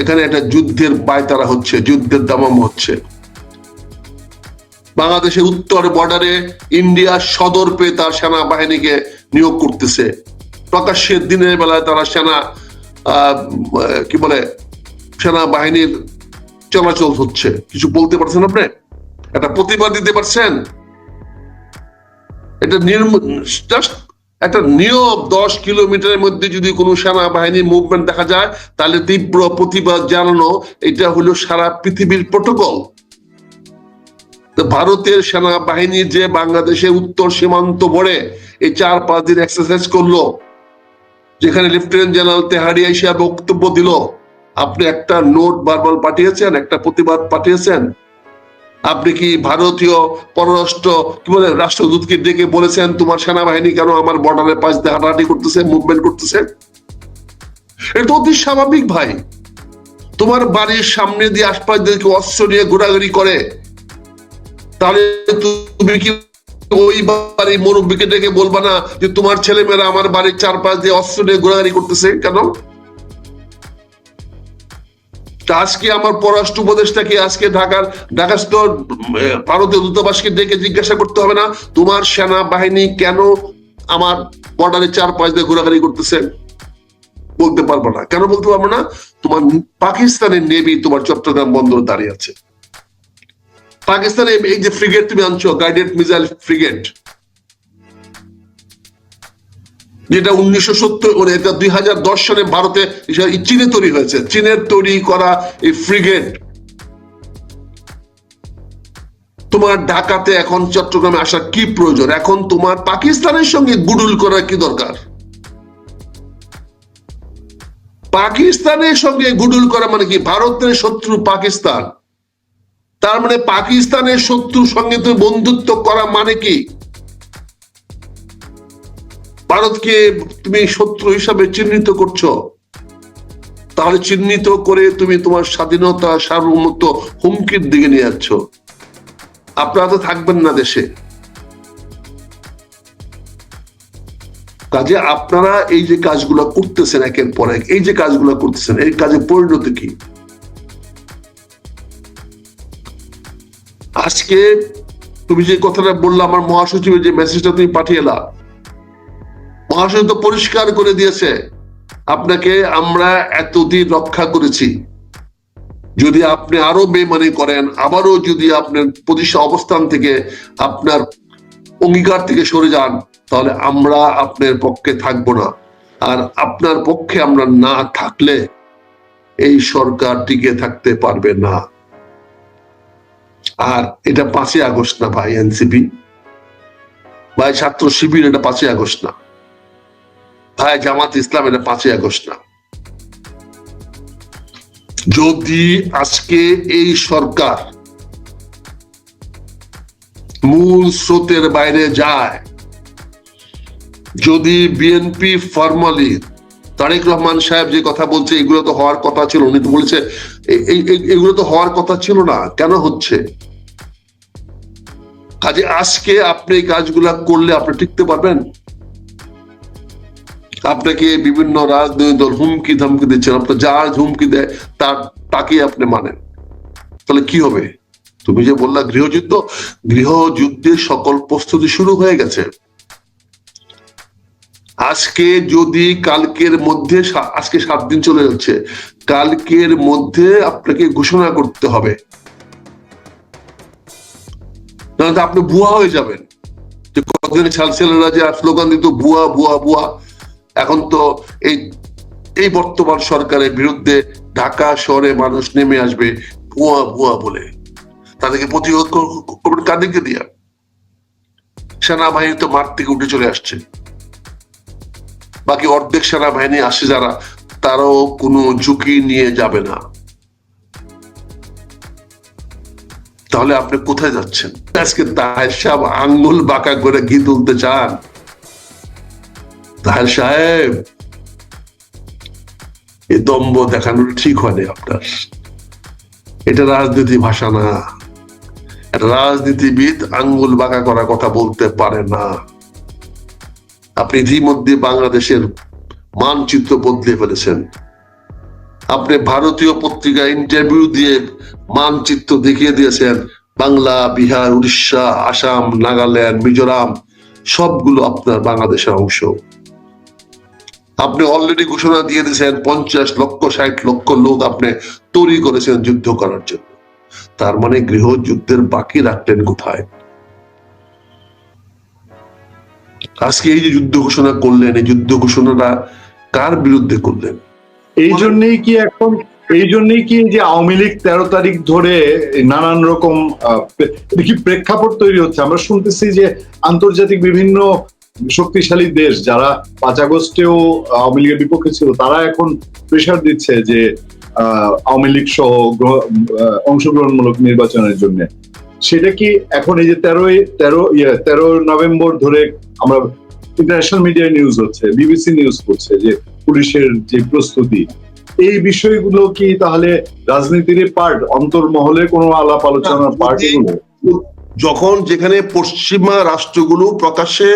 এখানে একটা যুদ্ধের পায়তারা হচ্ছে, যুদ্ধের দামাম হচ্ছে। বাংলাদেশের উত্তর বর্ডারে ইন্ডিয়া সদর পেয়ে তার সেনাবাহিনীকে নিয়োগ করতেছে। প্রকাশ্যে দিনের বেলায় তারা সেনা কি বলে, সেনাবাহিনীর চলাচল হচ্ছে। কিছু বলতে পারছেন আপনি? একটা প্রতিবাদ দিতে পারছেন? এটা জাস্ট একটা নিয়ম দশ কিলোমিটারের মধ্যে যদি কোনো সেনাবাহিনীর মুভমেন্ট দেখা যায়, তাহলে তীব্র প্রতিবাদ জানানো এটা হলো সারা পৃথিবীর প্রোটোকল ভারতের সেনাবাহিনী যে বাংলাদেশের উত্তর সীমান্ত বড়ে, এই চার পাঁচ দিন এক্সারসাইজ করল। যেখানে লেফটেন্যান্ট জেনারেল তেহারি এসে বক্তব্য দিল। আপনি একটা নোট বারবার পাঠিয়েছেন, একটা প্রতিবাদ পাঠিয়েছেন। আপনি কি ভারতীয় পররাষ্ট্র, কি বলে, রাষ্ট্রদূতকে ডেকে বলেছেন, তোমার সেনাবাহিনী কেন আমার বর্ডারের পাশ দিয়ে হাঁটাহাঁটি করতেছে মুভমেন্ট করতেছে? এটা অতি স্বাভাবিক ভাই। তোমার বাড়ির সামনে দিয়ে আশপাশ দিয়ে অস্ত্র নিয়ে ঘোরাঘুরি করে। তাহলে তুমি কি ওই বাড়ির মুরব্বীকে ডেকে বলবা না যে, তোমার ছেলেমেয়েরা আমার বাড়ির চারপাশ দিয়ে অস্ত্র নিয়ে ঘোরাঘুরি করতেছে কেন? তা আজকে আমার পররাষ্ট্র উপদেষ্টাকে আজকে ঢাকার ঢাকাস্থ ভারতীয় দূতাবাসকে ডেকে জিজ্ঞাসা করতে হবে না। তোমার সেনাবাহিনী কেন আমার বর্ডারে চার পাঁচ দিয়ে ঘোরাঘুরি করতেছে বলতে পারব না। কেন বলতে পারব না? তোমার পাকিস্তানের নেভি তোমার চট্টগ্রাম বন্দর দাঁড়িয়ে আছে। পাকিস্তানে এই যে ফ্রিগেট তুমি আনছো গাইডেড মিসাইল ফ্রিগেট যেটা উনিশশো সত্তর এটা দুই হাজার দশ সালে ভারতে চীনে তৈরি হয়েছে। চীনের তৈরি করা এই ফ্রিগেট। তোমার ঢাকাতে এখন চট্টগ্রামে আসার কি প্রয়োজন? এখন তোমার পাকিস্তানের সঙ্গে গুডুল করার কি দরকার? পাকিস্তানের সঙ্গে গুডুল করা মানে কি? ভারতের শত্রু পাকিস্তান। তার মানে পাকিস্তানের শত্রুর সঙ্গে তুমি বন্ধুত্ব করা মানে কি? ভারতকে তুমি শত্রু হিসাবে চিহ্নিত করছ। তাহলে চিহ্নিত করে তুমি তোমার স্বাধীনতা, সার্বভৌমত্ব হুমকির দিকে নিয়ে যাচ্ছ। আপনারা তো থাকবেন না দেশে। কাজে আপনারা এই যে কাজগুলো করতেছেন একের পর এক, এই যে কাজগুলো করতেছেন, এই কাজে পরিণতি কি? আজকে তুমি যে কথাটা বললা, আমার মহাসচিবের যে মেসেজটা তুমি পাঠিয়ে এলা মহাসচিব তো পরিষ্কার করে দিয়েছে, আপনাকে আমরা এতদিন রক্ষা করেছি। যদি আপনি আরও বেমানি করেন, আবারও যদি আপনার প্রতিষ্ঠা অবস্থান থেকে আপনার অঙ্গীকার থেকে সরে যান, তাহলে আমরা আপনার পক্ষে থাকব না। আর আপনার পক্ষে আমরা না থাকলে এই সরকার টিকে থাকতে পারবে না। আর এটা পাঁচই আগস্ট না ভাই, এনসিপি? ভাই, ছাত্র শিবির এটা পাঁচই আগস্ট না। ভাই, জামাত ইসলাম এটা পাঁচই আগস্ট না। যদি আজকে এই সরকার মূল স্রোতের বাইরে যায়, যদি বিএনপি ফর্মালি তারেক রহমান সাহেব যে কথা বলছে, এগুলো তো হওয়ার কথা ছিল, উনি তো বলেছে এগুলো তো হওয়ার কথা ছিল না, কেন হচ্ছে? কাজে আজকে আপনি এই কাজগুলা করলে আপনি টিকতে পারবেন? আপনাকে বিভিন্ন রাজনৈতিক দল হুমকি ধমকি দিচ্ছেন আপনার যা হুমকি দেয়, তার তাকে আপনি মানেন। তাহলে কি হবে? তুমি যে বললা গৃহযুদ্ধ গৃহযুদ্ধের সকল প্রস্তুতি শুরু হয়ে গেছে। আজকে যদি কালকের মধ্যে আজকে সাত দিন চলে যাচ্ছে, কালকের মধ্যে আপনাকে ঘোষণা করতে হবে। আপনি বুয়া হয়ে যাবেন। যে কতদিন ছাল ছেলেরা যে স্লোগান দিত বুয়া বুয়া বুয়া এখন তো এই এই বর্তমান সরকারের বিরুদ্ধে ঢাকা শহরে মানুষ নেমে আসবে ভুয়া ভুয়া বলে। তাদেরকে প্রতিরোধ করবেন কাদেরকে দিয়া? সেনাবাহিনী তো মাঠ থেকে উঠে চলে আসছে। বাকি অর্ধেক সেনাবাহিনী আসে যারা, তারাও কোনো ঝুঁকি নিয়ে যাবে না। তাহলে আপনি কোথায় যাচ্ছেন? আজকে তাহের সাহেব আঙ্গুল বাঁকা করে ঘি তুলতে চান? তাহের সাহেব এই দম্ব দেখানো ঠিক হয়নি আপনার। এটা রাজনীতি ভাষা না। রাজনীতিবিদ আঙ্গুল বাঁকা করা কথা বলতে পারে না। আপনি ইতিমধ্যে বাংলাদেশের মানচিত্র বদলে ফেলেছেন। আপনি ভারতীয় পত্রিকা ইন্টারভিউ দিয়ে মানচিত্র দেখিয়ে দিয়েছেন। বাংলা, বিহার, উড়িষ্যা, আসাম, নাগাল্যান্ড, মিজোরাম, সবগুলো আপনার বাংলাদেশের অংশ। আপনি অলরেডি ঘোষণা দিয়ে দিয়েছেন, পঞ্চাশ লক্ষ, ষাট লক্ষ লোক আপনি তৈরি করেছেন যুদ্ধ করার জন্য। তার মানে গৃহযুদ্ধের বাকি রাখলেন কোথায়? আজকে এই যে যুদ্ধ ঘোষণা করলেন, এই যুদ্ধ ঘোষণাটা কার বিরুদ্ধে করলেন? এই জন্যই কি এখন, এই জন্যই কি যে আওয়ামী লীগ তেরো তারিখ ধরে নানান রকম প্রেক্ষাপট তৈরি হচ্ছে। আমরা শুনতেছি যে আন্তর্জাতিক বিভিন্ন শক্তিশালী দেশ যারা পাঁচ আগস্টেও আওয়ামী লীগের বিপক্ষে ছিল তারা এখন প্রেশার দিচ্ছে যে আওয়ামী লীগ সহ অংশগ্রহণমূলক নির্বাচনের জন্য। সেটা কি এখন এই যে তেরোই তেরো ইয়ে তেরো নভেম্বর ধরে আমরা ইন্টারন্যাশনাল মিডিয়া নিউজ হচ্ছে বিবিসি নিউজ করছে যে পুলিশের যে প্রস্তুতি এই বিষয়গুলো কি তাহলে রাজনীতির পার্ট অন্তর্মহলে কোনো আলাপ আলোচনার পার্ট এগুলো? যখন যেখানে পশ্চিমা রাষ্ট্রগুলো প্রকাশ্যে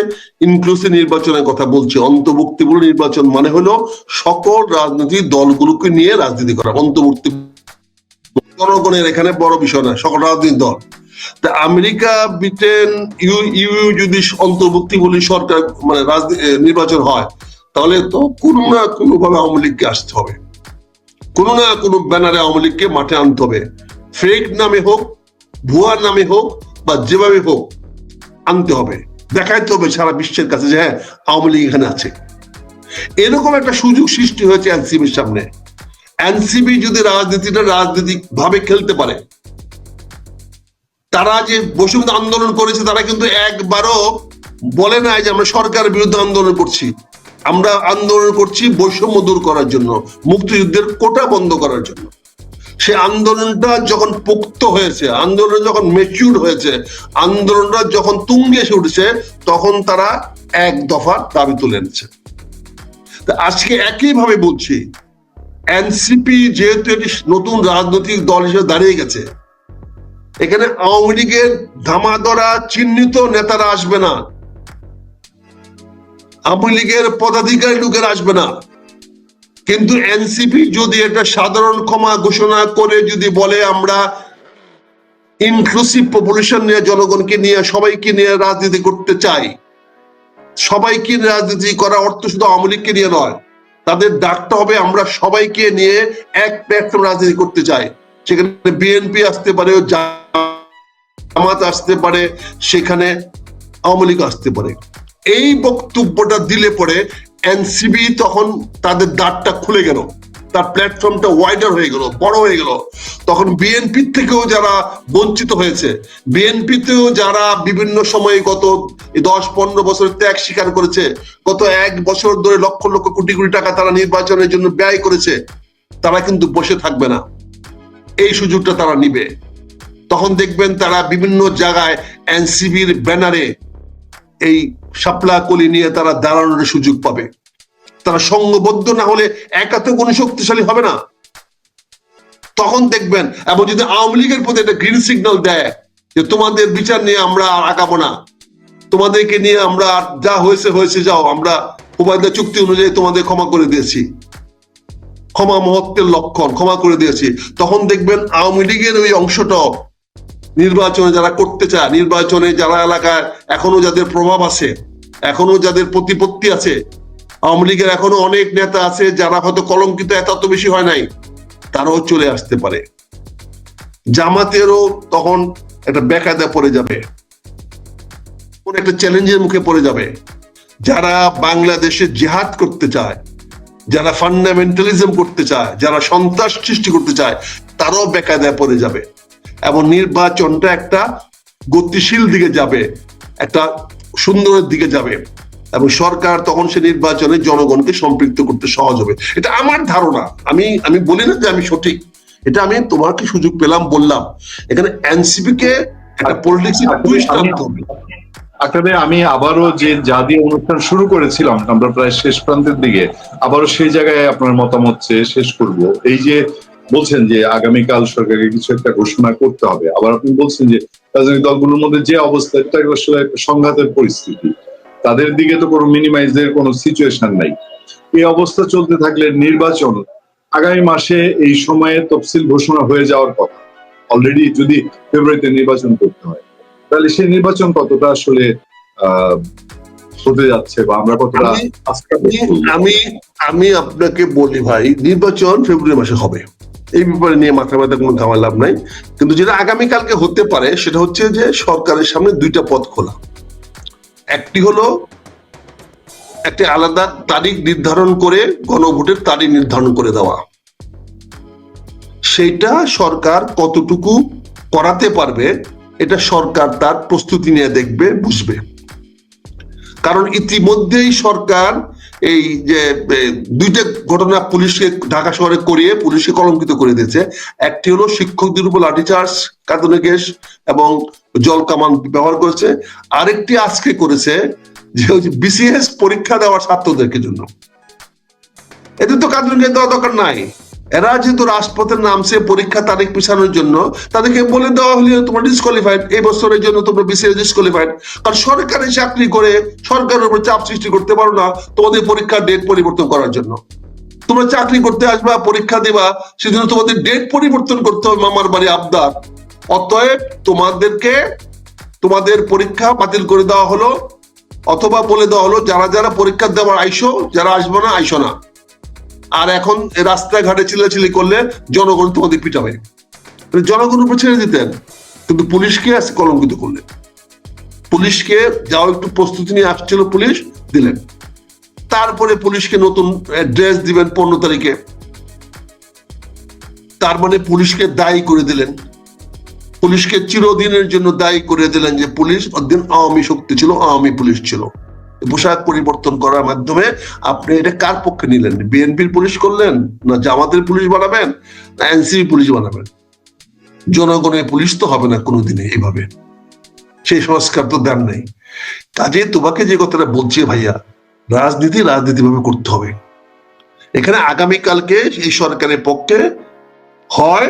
ইনক্লুসিভ নির্বাচনের কথা বলছে অন্তর্ভুক্তিমূলক নির্বাচন মানে হলো সকল রাজনৈতিক দলগুলোকে নিয়ে রাজনীতি করা অন্তর্ভুক্তি জনগণের এখানে বড় বিষয় না, সকল রাজনৈতিক দল। তা আমেরিকা, ব্রিটেন, ইউ ইউ, যদি অন্তর্ভুক্তি বলি সরকার মানে নির্বাচন হয়, তাহলে তো কোনো না কোনো ভাবে আওয়ামী লীগকে আসতে হবে। কোনো না কোনো ব্যানারে আওয়ামী লীগকে মাঠে আনতে হবে। ফেক নামে হোক ভুয়ার নামে হোক বা যেভাবে হোক আনতে হবে। দেখাইতে হবে সারা বিশ্বের কাছে যে হ্যাঁ আওয়ামী লীগ এখানে আছে। এরকম একটা সুযোগ সৃষ্টি হয়েছে এনসিবির সামনে। এনসিবি যদি রাজনীতিটা রাজনৈতিক ভাবে খেলতে পারে, তারা যে বসুমত আন্দোলন করেছে, তারা কিন্তু একবারও বলে নাই যে আমরা সরকারের বিরুদ্ধে আন্দোলন করছি। আমরা আন্দোলন করছি বৈষম্য দূর করার জন্য, মুক্তিযুদ্ধের কোটা বন্ধ করার জন্য। সে আন্দোলনটা যখন পোক্ত হয়েছে আন্দোলন যখন মেচিউর হয়েছে, আন্দোলনটা যখন তুঙ্গে এসে উঠেছে, তখন তারা এক দফা দাবি তুলে এনেছে। আজকে একইভাবে বলছি এনসিপি যেহেতু এটি নতুন রাজনৈতিক দল হিসেবে দাঁড়িয়ে গেছে, এখানে আওয়ামী লীগের ধামাদরা চিহ্নিত নেতারা আসবে না। আওয়ামী লীগের পদাধিকারী লোকের আসবে না। কিন্তু এনসিপি যদি এটা সাধারণ ক্ষমা ঘোষণা করে যদি বলে আমরা ইনক্লুসিভ পপুলেশন নিয়ে জনগণকে নিয়ে, সবাইকে নিয়ে রাজনীতি করতে চাই, সবাইকে রাজনীতি করা অর্থ শুধু আওয়ামী লীগকে নিয়ে নয়, তাদের ডাকতে হবে আমরা সবাইকে নিয়ে এক প্ল্যাটফর্ম রাজনীতি করতে চাই। সেখানে বিএনপি আসতে পারে জামাত আসতে পারে, সেখানে আওয়ামী লীগ আসতে পারে। এই বক্তব্যটা দিলে পরে এনসিবি তখন তাদের দ্বারটা খুলে গেল। তার প্ল্যাটফর্মটা ওয়াইডার হয়ে গেল, বড় হয়ে গেল। তখন বিএনপি থেকেও যারা বঞ্চিত হয়েছে বিএনপিতেও যারা বিভিন্ন সময়ে গত দশ পনেরো বছর ত্যাগ স্বীকার করেছে, গত এক বছর ধরে লক্ষ লক্ষ কোটি কোটি টাকা তারা নির্বাচনের জন্য ব্যয় করেছে, তারা কিন্তু বসে থাকবে না। এই সুযোগটা তারা নিবে। তখন দেখবেন তারা বিভিন্ন জায়গায় এনসিবির ব্যানারে এই শাপলা কলি নিয়ে তারা দাঁড়ানোর সুযোগ পাবে। তারা সঙ্গবদ্ধ না হলে একা তো কোনো শক্তিশালী হবে না। তখন দেখবেন, এবং যদি আওয়ামী লীগের প্রতি একটা গ্রিন সিগন্যাল দেয় যে তোমাদের বিচার নিয়ে আমরা আর আগাবো না, তোমাদেরকে নিয়ে আমরা আর যা হয়েছে হয়েছে, যাও, আমরা উপায়দা চুক্তি অনুযায়ী তোমাদের ক্ষমা করে দিয়েছি। ক্ষমা মহত্বের লক্ষণ, ক্ষমা করে দিয়েছি। তখন দেখবেন আওয়ামী লীগের ওই অংশটাও নির্বাচনে যারা করতে চায়, নির্বাচনে যারা এলাকায় এখনও যাদের প্রভাব আছে, এখনও যাদের প্রতিপত্তি আছে, আওয়ামী লীগের এখনও অনেক নেতা আছে যারা হয়তো কলঙ্কিত, এত বেশি হয় নাই, তারাও চলে আসতে পারে। জামাতেরও তখন একটা বেকায়দা পড়ে যাবে। কোন একটা চ্যালেঞ্জের মুখে পড়ে যাবে। যারা বাংলাদেশে জেহাদ করতে চায়, যারা ফান্ডামেন্টালিজম করতে চায়, যারা সন্ত্রাস সৃষ্টি করতে চায়, তারাও বেকায়দায় পড়ে যাবে। এবং নির্বাচনটা একটা গতিশীল দিকে যাবে একটা সুন্দরের দিকে যাবে এবং সরকার তখন সে নির্বাচনে জনগণকে সম্পৃক্ত করতে সহজ হবে। এটা আমার ধারণা। আমি আমি বলি না যে আমি সঠিক। এটা আমি তোমাকে সুযোগ পেলাম বললাম। এখানে এনসিপি কে একটা পলিটিক্স টুইস্ট আনতে হবে। আকারে আমি আবারও যে যা দিয়ে অনুষ্ঠান শুরু করেছিলাম আমরা প্রায় শেষ প্রান্তের দিকে আবারও সেই জায়গায় আপনার মতামত চেয়ে শেষ করব। এই যে বলছেন যে আগামীকাল সরকারকে কিছু একটা ঘোষণা করতে হবে। আবার আপনি বলছেন যে রাজনৈতিক দলগুলোর মধ্যে যে অবস্থা এটা আসলে একটা সংঘাতের পরিস্থিতি। তাদের দিকে তো কোনো মিনিমাইজের কোনো সিচুয়েশন নাই। এই অবস্থা চলতে থাকলে নির্বাচন আগামী মাসে এই সময়ে তফসিল ঘোষণা হয়ে যাওয়ার কথা। অলরেডি যদি ফেব্রুয়ারিতে নির্বাচন করতে হয় তাহলে সেই নির্বাচন কতটা আসলে আহ, হতে যাচ্ছে বা আমরা কতটা আমি আমি আপনাকে বলি ভাই নির্বাচন ফেব্রুয়ারি মাসে হবে। এই ব্যাপারে নিয়ে মাথা ব্যথা কোনো ঝামেলা লাভ নাই। কিন্তু যেটা আগামীকালকে হতে পারে, সেটা হচ্ছে যে সরকারের সামনে দুইটা পথ খোলা। একটি হলো একটি আলাদা তারিখ নির্ধারণ করে, গণভোটের তারিখ নির্ধারণ করে দেওয়া। সেইটা সরকার কতটুকু করাতে পারবে, এটা সরকার তার প্রস্তুতি নিয়ে দেখবে, বুঝবে। কারণ ইতিমধ্যেই সরকার এই যে দুইটা ঘটনা পুলিশকে ঢাকা শহরে করিয়ে পুলিশকে কলঙ্কিত করে দিয়েছে। একটি হলো শিক্ষকদের উপর লাঠিচার্জ কাঁদনে গ্যাস এবং জল কামান ব্যবহার করেছে। আরেকটি আজকে করেছে যে বিসিএস পরীক্ষা দেওয়ার ছাত্রদেরকে জন্য। এদের তো কাঁদনে গ্যাস দেওয়া দরকার নাই। এরা যেহেতু রাজপথের নামছে পরীক্ষা তারিখ পিছানোর জন্য, তাদেরকে বলে দেওয়া হলে তোমরা ডিসকোয়ালিফাইড এই বছরের জন্য তোমরা বিসিএস ডিসকোয়ালিফাইড কারণ সরকারি চাকরি করে সরকারের উপর চাপ সৃষ্টি করতে পারো না তোমাদের পরীক্ষার ডেট পরিবর্তন করার জন্য। তোমরা চাকরি করতে আসবা, পরীক্ষা দিবা, সেজন্য তোমাদের ডেট পরিবর্তন করতে হবে মামার বাড়ি আবদার। অতএব তোমাদেরকে, তোমাদের পরীক্ষা বাতিল করে দেওয়া হলো, অথবা বলে দেওয়া হলো, যারা যারা পরীক্ষা দেওয়ার আইসো, যারা আসব না, আইসো না। আর এখন রাস্তাঘাটে চিল্লাচিল্লি করলে জনগণ তোমাদের পিটাবে। জনগণ উপর ছেড়ে দিতেন, কিন্তু পুলিশকে কলঙ্কিত করলেন। পুলিশকে যাও একটু প্রস্তুতি নিয়ে আসছিল পুলিশ, দিলেন। তারপরে পুলিশকে নতুন ড্রেস দিবেন পনেরো তারিখে। তার মানে পুলিশকে দায়ী করে দিলেন। পুলিশকে চিরদিনের জন্য দায়ী করে দিলেন যে পুলিশ একদিন আওয়ামী শক্তি ছিল, আওয়ামী পুলিশ ছিল। পোশাক পরিবর্তন করার মাধ্যমে আপনি এটা কার পক্ষে নিলেন? বিএনপির পুলিশ করলেন না জামাতের পুলিশ বানাবেন, না এনসিপি পুলিশ বানাবেন? জনগণের পুলিশ তো হবে না কোনোদিনে এইভাবে। সেই সংস্কার তো দেন নাই। কাজে তোমাকে যে কথাটা বলছি ভাইয়া, রাজনীতি রাজনীতি ভাবে করতে হবে। এখানে আগামীকালকে এই সরকারের পক্ষে হয়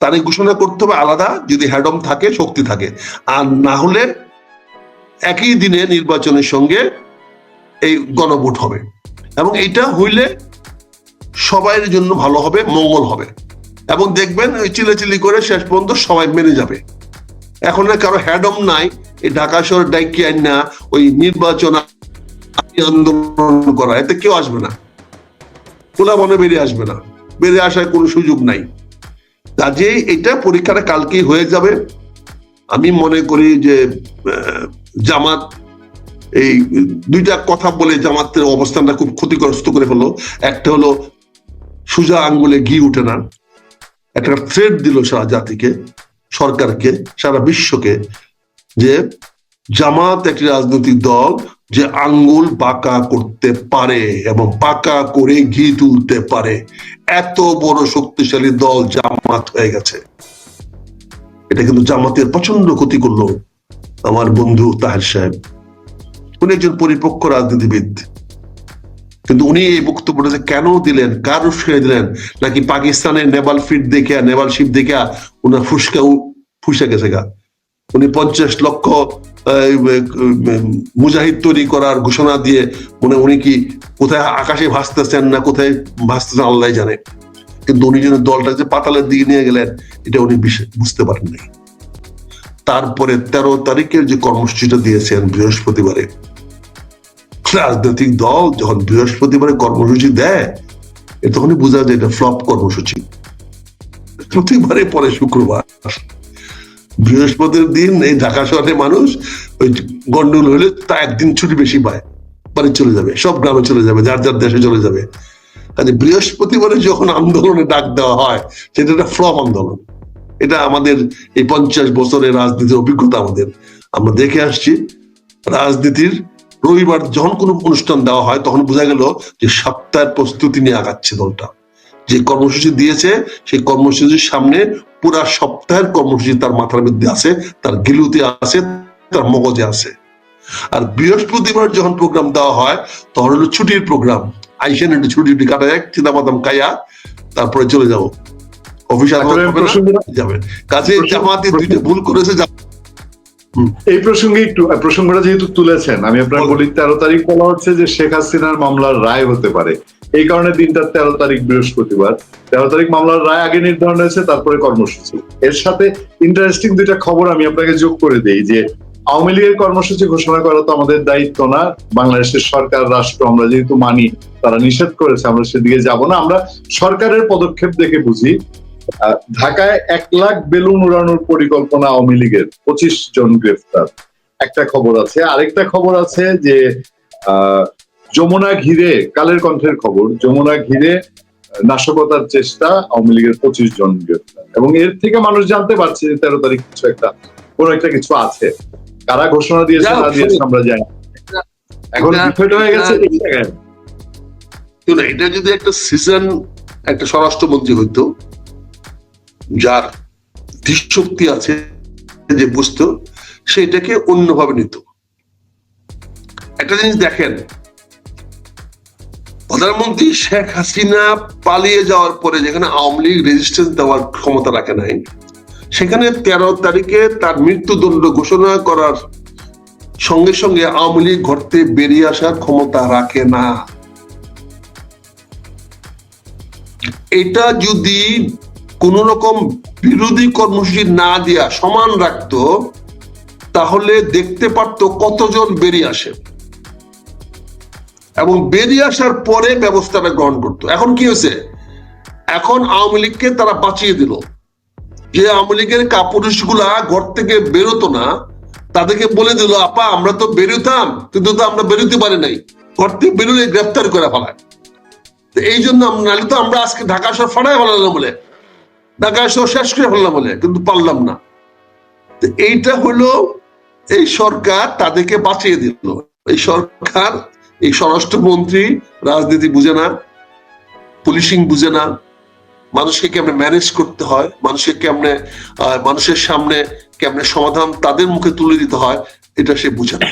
তারিখ ঘোষণা করতে হবে আলাদা, যদি হ্যাডম থাকে, শক্তি থাকে। আর না হলে একই দিনে নির্বাচনের সঙ্গে এই গণভোট হবে। এবং এটা হইলে সবাইয়ের জন্য ভালো হবে, মঙ্গল হবে। এবং দেখবেন ওই চিল্লাচিল্লি করে শেষ পর্যন্ত সবাই মেনে যাবে। এখন আর কারও হ্যাডম নাই, এই ঢাকা শহর ডাইকি আইন না, ওই নির্বাচন আন্দোলন করা, এতে কেউ আসবে না। খোলা মনে বেরিয়ে আসবে না। বেরিয়ে আসার কোনো সুযোগ নাই। কাজেই এটা পরীক্ষাটা কালকেই হয়ে যাবে। আমি মনে করি যে জামাত, এই দুইটা কথা বলে জামাতের অবস্থানটা খুব ক্ষতিগ্রস্ত করে হলো একটা হলো, সুজা আঙ্গুলে ঘি উঠে না। একটা থ্রেড দিল সারা জাতিকে, সরকারকে, সারা বিশ্বকে, যে জামাত একটি রাজনৈতিক দল যে আঙ্গুল বাঁকা করতে পারে এবং বাঁকা করে ঘি তুলতে পারে। এত বড় শক্তিশালী দল জামাত হয়ে গেছে। এটা কিন্তু জামাতের প্রচণ্ড ক্ষতি করল। আমার বন্ধু তাহের সাহেব। উনি একজন পরিপক্ক রাজনীতিবিদ। কিন্তু উনি এই বক্তব্যটা যে কেন দিলেন? কার উস্কে দিলেন? নাকি পাকিস্তানের নেভাল ফিট দেখে, নেভাল শিপ দেখে উনার ফুসকা ফুসে গেছে গা? উনি পঞ্চাশ লক্ষ মুজাহিদ তৈরি করার ঘোষণা দিয়ে মানে উনি কি কোথায় আকাশে ভাসতেছেন না কোথায় ভাসতেছেন আল্লাহ জানে। কিন্তু উনি যেন দলটা যে পাতালের দিকে নিয়ে গেলেন, এটা উনি বুঝতে পারেন নাই তারপরে তেরো তারিখের যে কর্মসূচিটা দিয়েছেন বৃহস্পতিবারে, রাজনৈতিক দল যখন বৃহস্পতিবারে কর্মসূচি দেয়, এ তখনই বোঝা যায় এটা ফ্লপ কর্মসূচি। প্রতিবারে পরে শুক্রবার। বৃহস্পতির দিন এই ঢাকা শহরে মানুষ ওই গন্ডগোল হলে তা একদিন ছুটি বেশি পায়, বাড়ি চলে যাবে, সব গ্রামে চলে যাবে, যার যার দেশে চলে যাবে। কাজে বৃহস্পতিবারে যখন আন্দোলনে ডাক দেওয়া হয়, সেটা একটা ফ্লপ আন্দোলন। এটা আমাদের এই পঞ্চাশ বছরের রাজনীতির অভিজ্ঞতা আমাদের। আমরা দেখে আসছি, রাজনীতির রবিবার যখন কোনো অনুষ্ঠান দেওয়া হয়, তখন বোঝা গেল যে সপ্তাহের প্রস্তুতি নিয়ে আগাচ্ছে দলটা। যে কর্মসূচি দিয়েছে, সেই কর্মসূচির সামনে পুরা সপ্তাহের কর্মসূচি তার মাথার মধ্যে আছে, তার গিলুতে আছে, তার মগজে আছে। আর বৃহস্পতিবার যখন প্রোগ্রাম দেওয়া হয়, তখন হলো ছুটির প্রোগ্রাম। আইসেন একটু ছুটি কাটা এক চিন্তা বাদাম খাইয়া তারপরে চলে যাব। না, যাবেন। কাজে জামাতে দুইটা ভুল করেছে এই প্রসঙ্গে একটু প্রসঙ্গটা যেহেতু তুলেছেন আমি আপনার বলি তেরো তারিখ বলা হচ্ছে যে শেখ হাসিনার মামলার রায় হতে পারে। এই কারণে দিনটা তেরো তারিখ বৃহস্পতিবার। তেরো তারিখ মামলার রায় আগে নির্ধারণ হয়েছে তারপরে কর্মসূচি। এর সাথে ইন্টারেস্টিং দুইটা খবর আমি আপনাকে যোগ করে দিই যে আওয়ামী লীগের কর্মসূচি ঘোষণা করা তো আমাদের দায়িত্ব না। বাংলাদেশের সরকার রাষ্ট্র আমরা যেহেতু মানি তারা নিষেধ করেছে আমরা সেদিকে যাব না। আমরা সরকারের পদক্ষেপ দেখে বুঝি। ঢাকায় এক লাখ বেলুন উড়ানোর পরিকল্পনা আওয়ামী লীগের। পঁচিশ জন গ্রেফতার। একটা খবর আছে। আরেকটা খবর আছে যে যমুনা ঘিরে কালের কণ্ঠের খবর যমুনা ঘিরে নাশকতার চেষ্টা আওয়ামী লীগের পঁচিশ জন গ্রেফতার। এবং এর থেকে মানুষ জানতে পারছে যে তেরো তারিখ কিছু একটা কোন একটা কিছু আছে। কারা ঘোষণা দিয়েছে না দিয়েছে আমরা জানি এখন হয়ে গেছে এটা যদি একটা সিজন একটা স্বরাষ্ট্রমন্ত্রী হইতো যার দৃশ্যক্তি আছে যে বুঝতো সেটাকে অন্যভাবে নিত। একটা জিনিস দেখেন, প্রধানমন্ত্রী শেখ হাসিনা পালিয়ে যাওয়ার পরে যেখানে আওয়ামী লীগ রেজিস্ট্যান্স দেওয়ার ক্ষমতা রাখে নাই, সেখানে তেরো তারিখে তার মৃত্যুদণ্ড ঘোষণা করার সঙ্গে সঙ্গে আওয়ামী লীগ ঘরতে বেরিয়ে আসার ক্ষমতা রাখে না। এটা যদি কোন রকম বিরোধী কর্মসূচি না দিয়া সমান রাখতো, তাহলে দেখতে পারতো কতজন বেরিয়ে আসে। এবং বেরিয়ে আসার পরে ব্যবস্থাটা গ্রহণ করতো। এখন কি হয়েছে? এখন আওয়ামী লীগকে তারা বাঁচিয়ে দিল। যে আওয়ামী লীগের কাপুরুষগুলা ঘর থেকে বেরোতো না, তাদেরকে বলে দিল, আপা, আমরা তো বেরোতাম, কিন্তু তো আমরা বেরোতে পারি নাই। ঘর থেকে বেরোলে গ্রেফতার করে ফেলায়। এই জন্য নাহলে তো আমরা আজকে ঢাকা শহর ফাটাই ফেলালাম বলে। ঢাকা শহর শেষ করে ফেললাম বলে, কিন্তু পারলাম না। এইটা হলো এই সরকার তাদেরকে বাঁচিয়ে দিল। এই সরকার, এই স্বরাষ্ট্রমন্ত্রী, রাজনীতি বুঝে না, পুলিশিং বুঝে না, মানুষকে কেমনে ম্যানেজ করতে হয়, মানুষকে কেমনে মানুষের সামনে কেমনে সমাধান তাদের মুখে তুলে দিতে হয়, এটা সে বুঝে না।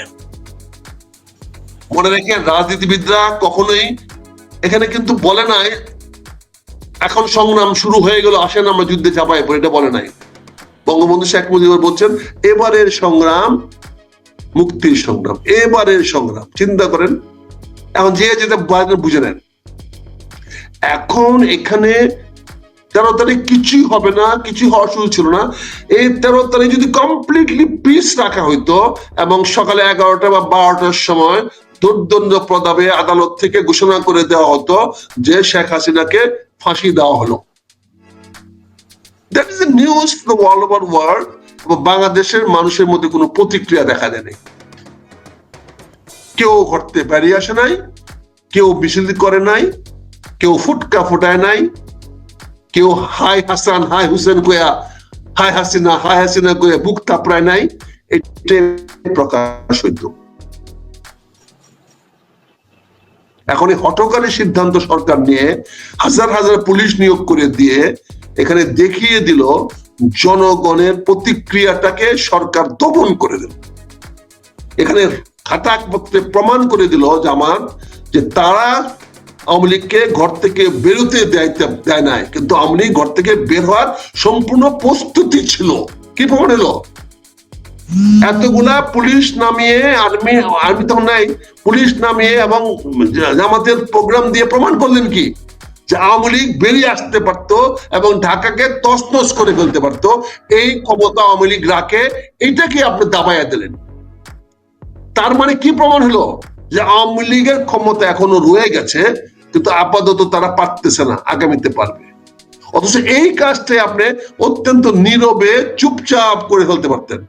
মনে রেখে রাজনীতিবিদরা কখনোই, এখানে কিন্তু বলে নাই এখন সংগ্রাম শুরু হয়ে গেল, আসেন আমরা যুদ্ধে চাপাই পড়ে এটা বলে নাই। বঙ্গবন্ধু শেখ মুজিবুর বলছেন, এবারের সংগ্রাম মুক্তির সংগ্রাম, এবারের সংগ্রাম। চিন্তা করেন, এখন যে যেটা বুঝে নেন। এখন এখানে তেরো তারিখ কিছুই হবে না, কিছু হওয়ার শুরু ছিল না। এই তেরো তারিখ যদি কমপ্লিটলি পিস রাখা হইতো, এবং সকালে এগারোটা বা বারোটার সময় দুর্দণ্ড প্রদাবে আদালত থেকে ঘোষণা করে দেওয়া হতো যে শেখ হাসিনাকে ফাঁসি দেওয়া হলো। That is news for all over world বাংলাদেশের মানুষের মধ্যে কোনো প্রতিক্রিয়া দেখা দেয়নি কেউ ঘরতে বেরিয়ে আসে নাই, কেউ মিছিল করে নাই, কেউ ফুটকা ফুটায় নাই, কেউ হাই হাসান হাই হুসেন কয়া হাই হাসিনা হাই হাসিনা কয়া বুক তাপড়ায় নাই, এটাই প্রকাশ হইত। এখন এই হটকারী সিদ্ধান্ত সরকার নিয়ে হাজার হাজার পুলিশ নিয়োগ করে দিয়ে এখানে দেখিয়ে দিল, জনগণের প্রতিক্রিয়াটাকে সরকার দমন করে দিল। এখানে খাতাপত্রে প্রমাণ করে দিল জামাত যে তারা আওয়ামী লীগকে ঘর থেকে বেরোতে দেয় দেয় নাই। কিন্তু আওয়ামী লীগ ঘর থেকে বের হওয়ার সম্পূর্ণ প্রস্তুতি ছিল। কি প্রমাণ এলো? এতগুলা পুলিশ নামিয়ে আর্মি আর্মি তখন নাই, পুলিশ নামিয়ে এবং জামাতের প্রোগ্রাম দিয়ে প্রমাণ করলেন কি? যে আওয়ামী লীগ বেরিয়ে আসতে পারতো এবং ঢাকাকে তসনস করে ফেলতে পারতো। এই ক্ষমতা আওয়ামী লীগ রাখে আপনি দাবাইয়া দিলেন? তার মানে কি প্রমাণ হলো? যে আওয়ামী লীগের ক্ষমতা এখনও রয়ে গেছে, কিন্তু আপাতত তারা পারতেছে না, আগামীতে পারবে। অথচ এই কাজটাই আপনি অত্যন্ত নীরবে চুপচাপ করে ফেলতে পারতেন।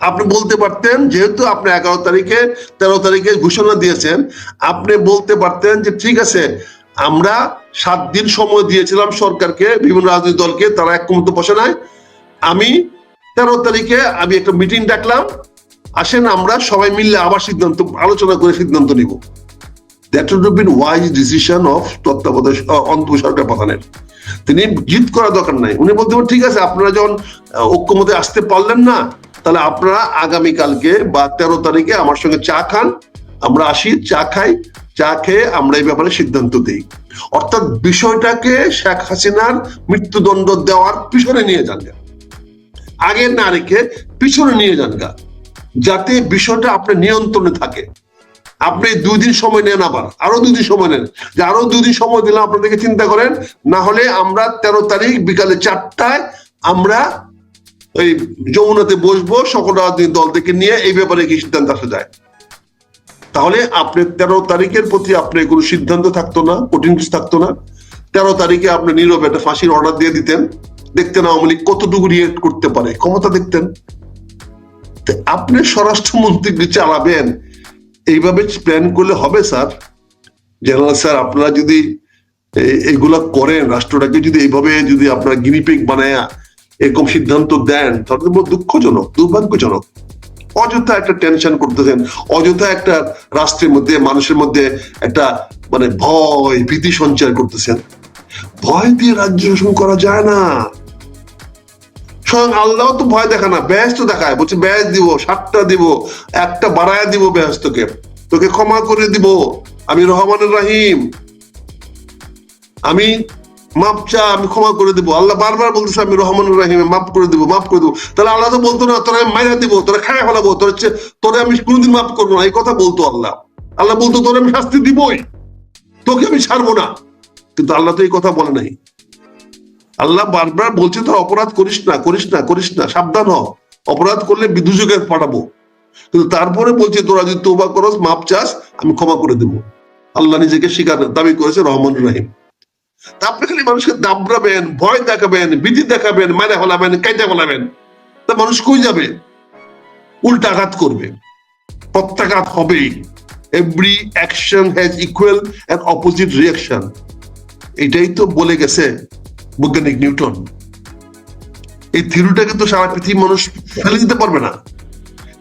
আপনি বলতে পারতেন, যেহেতু আপনি এগারো তারিখে, তেরো তারিখে ঘোষণা দিয়েছেন, আপনি বলতে পারতেন যে ঠিক আছে, আমরা সাত দিন সময় দিয়েছিলাম সরকারকে, বিভিন্ন রাজনৈতিক দলকে, তারা একমত বসে নাই। আমি তেরো তারিখে আমি একটা মিটিং ডাকলাম, আসেন আমরা সবাই মিললে আবার সিদ্ধান্ত, আলোচনা করে সিদ্ধান্ত নিব। That would been wise decision of তত্ত্বাবধায়ক অন্ত সরকার প্রধানের। তিনি জিত করা দরকার নাই। উনি বলতে ঠিক আছে, আপনারা যখন ঐক্যমতে আসতে পারলেন না তাহলে আপনারা আগামীকালকে বা তেরো তারিখে আমার সঙ্গে চা খান, আমরা আসি, চা খাই, চা খেয়ে আমরা এই ব্যাপারে সিদ্ধান্ত দিই। অর্থাৎ বিষয়টাকে শেখ হাসিনার মৃত্যুদণ্ড দেওয়ার পিছনে নিয়ে যান। আগে না রেখে পিছনে নিয়ে যান গা, যাতে বিষয়টা আপনার নিয়ন্ত্রণে থাকে। আপনি দুই দিন সময় নেন আবার, আরও দুই দিন সময় নেন। যে আরও দুই দিন সময় দিলাম আপনাদেরকে চিন্তা করেন, না হলে আমরা তেরো তারিখ বিকালে চারটায় আমরা ওই যমুনাতে বসবো, সকল রাজনৈতিক দল থেকে নিয়ে এই ব্যাপারে কি সিদ্ধান্ত আসা যায়? তাহলে আপনি তেরো তারিখের প্রতি আপনার কোনো সিদ্ধান্ত থাকতো না, কঠিন কিছু থাকতো না। তেরো তারিখে আপনি নীরবে একটা ফাঁসির অর্ডার দিয়ে দিতেন। দেখতেন আওয়ামী লীগ কতটুকু রিয়েক্ট করতে পারে, ক্ষমতা দেখতেন। আপনি স্বরাষ্ট্রমন্ত্রী চালাবেন এইভাবে প্ল্যান করলে হবে, স্যার? জেনারেল স্যার, আপনারা যদি এগুলা করেন, রাষ্ট্রটাকে যদি এইভাবে যদি আপনারা গিনিপিক বানায় এরকম সিদ্ধান্ত দেন তাহলে দুঃখজনক, দুর্ভাগ্যজনক। অযথা একটা টেনশন করতেছেন, অযথা একটা রাষ্ট্রের মধ্যে, মানুষের মধ্যে একটা মানে ভয়, ভীতি সঞ্চার করতেছেন। ভয় দিয়ে রাজ্য শাসন করা যায় না। স্বয়ং আল্লাহ তো ভয় দেখা না ব্যাস তো দেখায়। বলছে ব্যাস দিব, সাতটা দিব, একটা বাড়ায় দিব ব্যাস তোকে তোকে ক্ষমা করে দিব। আমি রহমানুর রাহিম। আমি মাপ চা, আমি ক্ষমা করে দেবো। আল্লাহ বারবার বলতেছে, আমি রহমান রাহিম মাফ করে দেবো, মাফ করে দেবো। তাহলে আল্লাহ তো বলতো না, তোরা আমি মাইরা দিব, তোরা খায় ফেলাবো, তোর হচ্ছে, তোরে আমি কোনোদিন মাফ করব না, এই কথা বলতো আল্লাহ। আল্লাহ বলতো, তোরে আমি শাস্তি দিবই, তোকে আমি ছাড়বো না। কিন্তু আল্লাহ তো এই কথা বলে নাই। আল্লাহ বারবার বলছে, তোর অপরাধ করিস না করিস না করিস না, সাবধান হ। অপরাধ করলে বিদুযোগে পাঠাবো। কিন্তু তারপরে বলছে, তোরা যদি তোবা করস মাপ চাস, আমি ক্ষমা করে দেবো। আল্লাহ নিজেকে স্বীকার দাবি করেছে রহমান রাহিম। আপনি খালি মানুষকে দাবড়াবেন, ভয় দেখাবেন বিধি দেখাবেন মারে ফেলাবেন, কাইটা ফেলাবেন। তা মানুষ কই যাবে? উল্টা আঘাত করবে। প্রত্যাঘাত হবেই। Every action has equal and opposite reaction এটাই তো বলে গেছে বৈজ্ঞানিক নিউটন। এই থিওরিটাকে তো সারা পৃথিবীর মানুষ ফেলে দিতে পারবে না।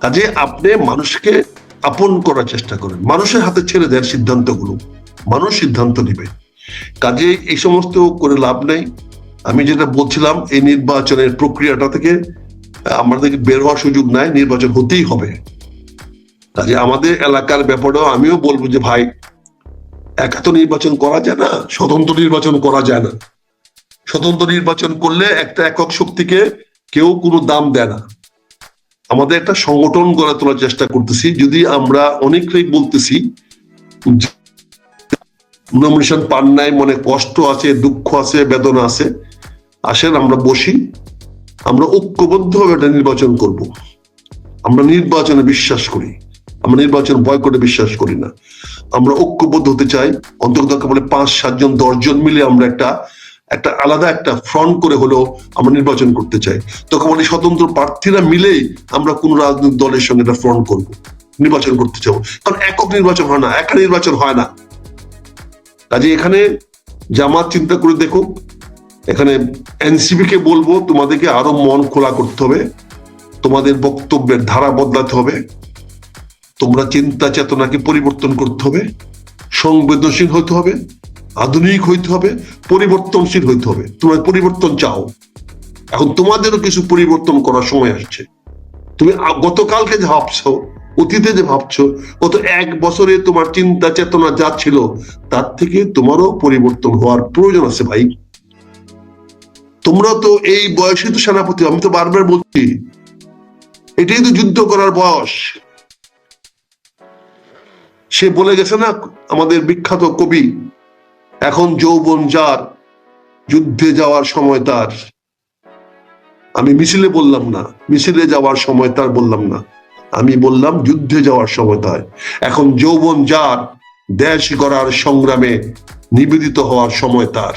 কাজে আপনি মানুষকে আপন করার চেষ্টা করেন। মানুষের হাতে ছেড়ে দেন সিদ্ধান্তগুলো। মানুষ সিদ্ধান্ত নিবে। কাজে এই সমস্ত করে লাভ নেই। আমি যেটা বলছিলাম, এই নির্বাচনের প্রক্রিয়াটা থেকে আমাদেরকে বের হওয়ার সুযোগ নাই, নির্বাচন হতেই হবে। কাজে আমাদের এলাকার ব্যাপারেও আমিও বলব যে, ভাই, একা তো নির্বাচন করা যায় না, স্বতন্ত্র নির্বাচন করা যায় না। স্বতন্ত্র নির্বাচন করলে একটা একক শক্তিকে কেউ কোনো দাম দেয় না। আমাদের একটা সংগঠন গড়ে তোলার চেষ্টা করতেছি। যদি আমরা অনেকেই বলতেছি নমিনেশন পান নাই, মনে কষ্ট আছে, দুঃখ আছে, বেদনা আছে। আসেন, আমরা বসি। আমরা ঐক্যবদ্ধভাবে একটা নির্বাচন করব। আমরা নির্বাচনে বিশ্বাস করি। আমরা নির্বাচন ভয় করে বিশ্বাস করি না। আমরা ঐক্যবদ্ধ হতে চাই। অন্তত বলে পাঁচ, সাতজন, দশজন মিলে আমরা একটা একটা আলাদা একটা ফ্রন্ট করে হলেও আমরা নির্বাচন করতে চাই। তখন মানে স্বতন্ত্র প্রার্থীরা মিলেই আমরা কোন রাজনৈতিক দলের সঙ্গে একটা ফ্রন্ট করব। নির্বাচন করতে চাবো। কারণ একক নির্বাচন হয় না। একা নির্বাচন হয় না। কাজে এখানে জামাত চিন্তা করে দেখুক এখানে এনসিপি কে বলব, তোমাদেরকে আরও মন খোলা করতে হবে, তোমাদের বক্তব্যের ধারা বদলাতে হবে, তোমরা চিন্তা চেতনাকে পরিবর্তন করতে হবে, সংবেদনশীল হতে হবে, আধুনিক হইতে হবে, পরিবর্তনশীল হইতে হবে, তোমরা পরিবর্তন চাও। এখন তোমাদেরও কিছু পরিবর্তন করার সময় আসছে। তুমি গতকালকে যে ভাবছ অতীতে যে ভাবছ, গত এক বছরে তোমার চিন্তা চেতনা যা ছিল, তার থেকে তোমারও পরিবর্তন হওয়ার প্রয়োজন আছে ভাই। তোমরা তো এই বয়সে তো সেনাপতি, আমি তো বারবার বলছি, এটাই তো যুদ্ধ করার বয়স। সে বলে গেছে না, আমাদের বিখ্যাত কবি, এখন যৌবন যার, যুদ্ধে যাওয়ার সময় তার। আমি মিছিলে বললাম না, মিছিলে যাওয়ার সময় তার বললাম না। আমি বললাম, যুদ্ধে যাওয়ার সময় তার এখন যৌবন যার, দেশ গড়ার সংগ্রামে নিবেদিত হওয়ার সময় তার।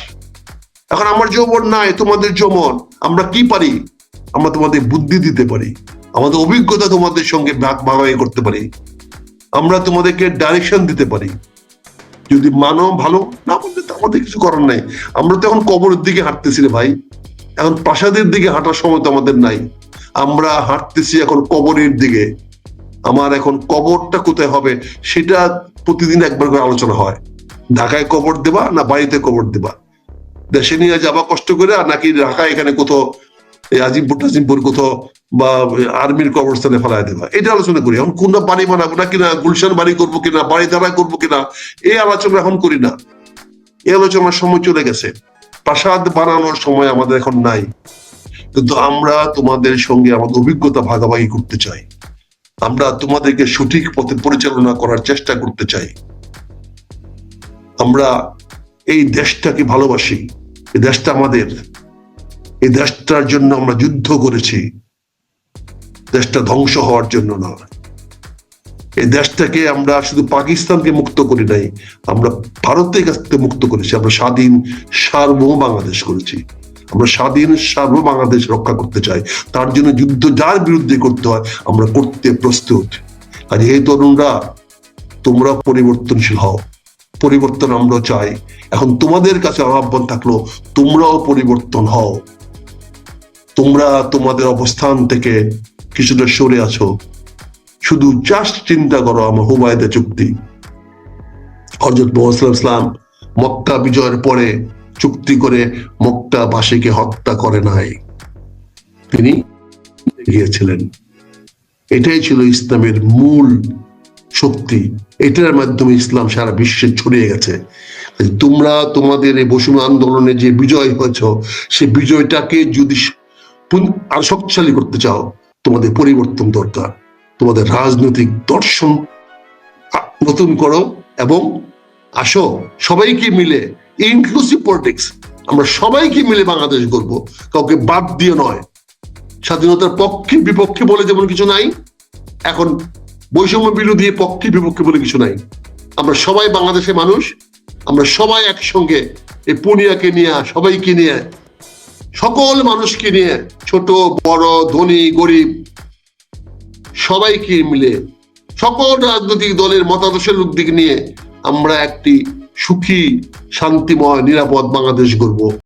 এখন আমার যৌবন নাই, তোমাদের যৌবন, আমরা কি পারি? আমরা তোমাদের বুদ্ধি দিতে পারি। আমাদের অভিজ্ঞতা তোমাদের সঙ্গে ভাগ ভাগাভাগি করতে পারি। আমরা তোমাদেরকে ডাইরেকশন দিতে পারি। যদি মানো, ভালো, না বললে তো আমাদের কিছু করার নাই। আমরা তো এখন কবরের দিকে হাঁটতেছি রে ভাই। এখন প্রাসাদের দিকে হাঁটার সময় তো আমাদের নাই। আমরা হাঁটতেছি এখন কবরের দিকে। আমার এখন কবরটা কোথায় হবে সেটা প্রতিদিন একবার করে আলোচনা হয়। ঢাকায় কবর দেবা না বাড়িতে কবর দেবা? দেশে নিয়ে যাবা কষ্ট করে আর নাকি ঢাকায় এখানে কোথাও এই আজিমপুর টাজিমপুর কোথাও বা আর্মির কবরস্থানে ফেলায় দেবা? এটা আলোচনা করি। এখন কোনটা বাড়ি বানাবো? না কিনা গুলশান বাড়ি করব কিনা, বাড়ি তারা করব কিনা? এই আলোচনা এখন করি না। এই আলোচনার সময় চলে গেছে। প্রাসাদ বানানোর সময় আমাদের এখন নাই। কিন্তু আমরা তোমাদের সঙ্গে আমাদের অভিজ্ঞতা ভাগাভাগি করতে চাই। আমরা তোমাদেরকে সঠিক পথে পরিচালনা করার চেষ্টা করতে চাই। আমরা এই দেশটাকে ভালোবাসি, এই দেশটা আমাদের, এই দেশটার জন্য আমরা যুদ্ধ করেছি। দেশটা ধ্বংস হওয়ার জন্য না এই দেশটাকে আমরা শুধু পাকিস্তানকে মুক্ত করি নাই, আমরা ভারতের কাছ থেকে মুক্ত করেছি, আমরা স্বাধীন সার্বভৌম বাংলাদেশ করেছি। আমরা স্বাধীন, সার্বভৌম বাংলাদেশ রক্ষা করতে চাই। তার জন্য যুদ্ধ যার বিরুদ্ধে করতে হয়, আমরা করতে প্রস্তুত। আর এই তরুণরা, তোমরা পরিবর্তনশীল হও। পরিবর্তন আমরা চাই। এখন তোমাদের কাছে আহ্বান থাকল, তোমরাও পরিবর্তন হও। তোমরা তোমাদের অবস্থান থেকে কিছুটা সরে আছো। শুধু জাস্ট চিন্তা করো, আমার হুবায়দা চুক্তি। হজরত মোহাম্মদ ইসলাম মক্কা বিজয়ের পরে চুক্তি করে মক্কা বাসীকে হত্যা করে নাই। তিনি গিয়েছিলেন। এটাই ছিল ইসলামের মূল শক্তি। এটার মাধ্যমে ইসলাম সারা বিশ্বে ছড়িয়ে গেছে। তোমরা তোমাদের এই বসুম আন্দোলনে যে বিজয় হয়েছ, সে বিজয়টাকে যদি আর শক্তিশালী করতে চাও, তোমাদের পরিবর্তন দরকার। তোমাদের রাজনৈতিক দর্শন নতুন করো এবং আসো, সবাইকে মিলে ইনক্লুসিভ পলিটিক্স আমরা সবাইকে মিলে বাংলাদেশ করব কাউকে বাদ দিয়ে নয়। স্বাধীনতার পক্ষে বিপক্ষে বলে যেমন কিছু নাই, এখন বৈষম্য বিরোধী পক্ষে বিপক্ষে বলে কিছু নাই। আমরা সবাই বাংলাদেশের মানুষ, আমরা সবাই একসঙ্গে এই পুনিয়াকে নিয়ে, সবাইকে নিয়ে, সকল মানুষকে নিয়ে, ছোট, বড়, ধনী, গরিব, সবাইকে মিলে, সকল রাজনৈতিক দলের মতাদর্শের দিক নিয়ে আমরা একটি সুখী শান্তিময় নিরাপদ বাংলাদেশ গড়ব।